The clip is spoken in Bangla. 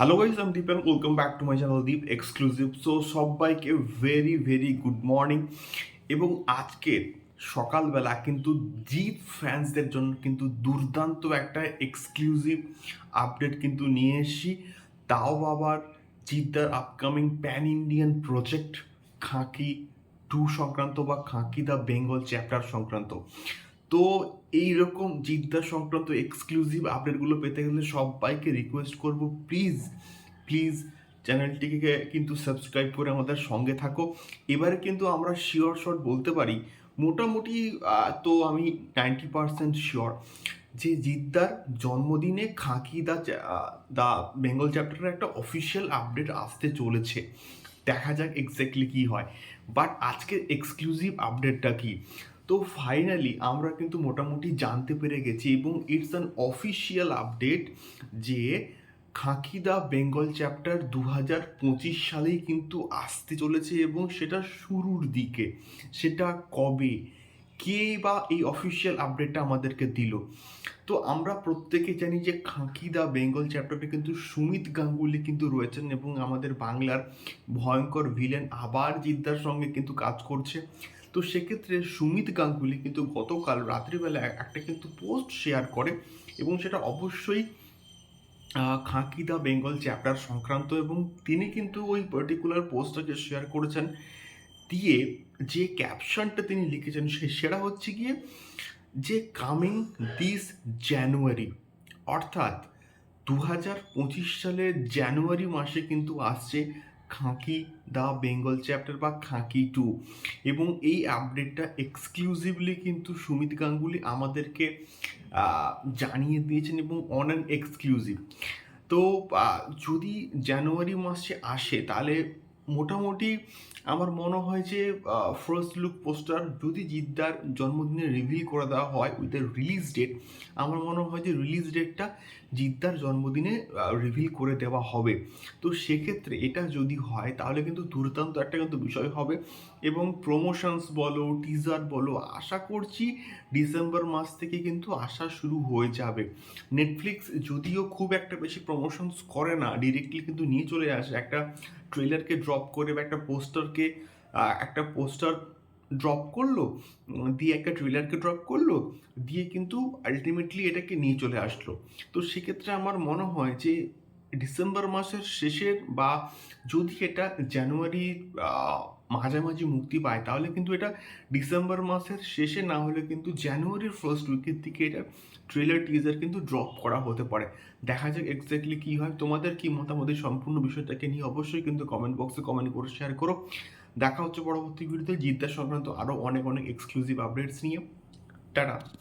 হ্যালো গাইস আমি Deep and welcome back to my channel Deep exclusive so সবাইকে ভেরি ভেরি গুড মর্নিং এবং আজকে সকালবেলা কিন্তু জিপ ফ্যান্সদের জন্য কিন্তু দুর্দান্ত একটা এক্সক্লুসিভ আপডেট কিন্তু নিয়ে এসেছি। তাও আবার জিদ্দার upcoming pan Indian project Khaki two সংক্রান্ত বা খাঁকি দ্য বেঙ্গল চ্যাপ্টার সংক্রান্ত। তো এইরকম জিদ্দা সংক্রান্ত এক্সক্লুসিভ আপডেটগুলো পেতে গেলে সবাইকে রিকোয়েস্ট করব। প্লিজ প্লিজ চ্যানেলটিকে কিন্তু সাবস্ক্রাইব করে আমাদের সঙ্গে থাকো। এবারে কিন্তু আমরা শিওর শট বলতে পারি, মোটামুটি তো আমি নাইনটি পার্সেন্ট শিওর যে জিদ্দার জন্মদিনে খাঁকি দা দা বেঙ্গল চ্যাপ্টারের একটা অফিসিয়াল আপডেট আসতে চলেছে। দেখা যাক এক্স্যাক্টলি কী হয়। বাট আজকের এক্সক্লুসিভ আপডেটটা কি? তো ফাইনালি আমরা কিন্তু মোটামুটি জানতে পেরে গেছি এবং ইটস অ্যান অফিসিয়াল আপডেট যে খাঁকিদা বেঙ্গল চ্যাপ্টার দু হাজার পঁচিশ সালেই কিন্তু আসতে চলেছে এবং সেটা শুরুর দিকে। সেটা কবে? কে বা এই অফিসিয়াল আপডেটটা আমাদেরকে দিল? তো আমরা প্রত্যেকে জানি যে খাঁকিদা বেঙ্গল চ্যাপ্টারে কিন্তু সুমিত গাঙ্গুলি কিন্তু রয়েছেন এবং আমাদের বাংলার ভয়ঙ্কর ভিলেন আবার জিদ্দার সঙ্গে কিন্তু কাজ করছে। তো সেক্ষেত্রে সুমিত গাঙ্গুলি কিন্তু গতকাল রাত্রিবেলা একটা কিন্তু পোস্ট শেয়ার করে এবং সেটা অবশ্যই খাঁকি দা বেঙ্গল চ্যাপ্টার সংক্রান্ত এবং তিনি কিন্তু ওই পার্টিকুলার পোস্টটাকে শেয়ার করেছেন দিয়ে যে ক্যাপশনটা তিনি লিখেছেন সে- সেটা হচ্ছে গিয়ে যে কামিং দিস জানুয়ারি অর্থাৎ দু হাজার পঁচিশ সালের জানুয়ারি মাসে কিন্তু আসছে খাঁকি দ্য বেঙ্গল চ্যাপ্টার বা খাঁকি টু। এবং এই আপডেটটা এক্সক্লুসিভলি কিন্তু সুমিত গাঙ্গুলি আমাদেরকে জানিয়ে দিয়েছেন এবং অন অ্যান এক্সক্লুসিভ তো যদি জানুয়ারি মাসে আসে, তাহলে মোটামুটি আমার মনে হয় যে ফার্স্ট লুক পোস্টার যদি জিদ্দার জন্মদিনে রিভিল করে দেওয়া হয় উইথ দ্য রিলিজ ডেট আমার মনে হয় যে রিলিজ ডেটটা জিদ্দার জন্মদিনে রিভিল করে দেওয়া হবে। তো সেক্ষেত্রে এটা যদি হয়, তাহলে কিন্তু দুর্দান্ত একটা কিন্তু বিষয় হবে। এবং প্রমোশনস বলো টিজার বলো, আশা করছি ডিসেম্বর মাস থেকে কিন্তু আসা শুরু হয়ে যাবে। নেটফ্লিক্স যদিও খুব একটা বেশি প্রমোশনস করে না ডিরেক্টলি কিন্তু নিয়ে চলে আসে। একটা ট্রেলারকে ড্রপ করে বা একটা পোস্টারকে একটা পোস্টার ড্রপ করল, দিয়ে একটা ট্রেলারকে ড্রপ করল, দিয়ে কিন্তু আলটিমেটলি এটাকে নিয়ে চলে আসলো। তো সেক্ষেত্রে আমার মনে হয় যে ডিসেম্বর মাসের শেষের বা যদি এটা জানুয়ারি মাঝামাঝি মুক্তি পায়, তাহলে কিন্তু এটা ডিসেম্বর মাসের শেষে না হলে কিন্তু জানুয়ারির ফার্স্ট উইকের দিকে এটা ট্রেলার টিজার কিন্তু ড্রপ করা হতে পারে। দেখা যাক এক্স্যাক্টলি কী হয়। তোমাদের কি মতামত? সম্পূর্ণ বিষয়টাকে নিয়ে অবশ্যই কিন্তু কমেন্ট বক্সে কমেন্ট করে শেয়ার করো। দেখা হচ্ছে পরবর্তী ভিডিওতে জিদ্দার সংক্রান্ত আরও অনেক অনেক এক্সক্লুসিভ আপডেটস নিয়ে। টাটা।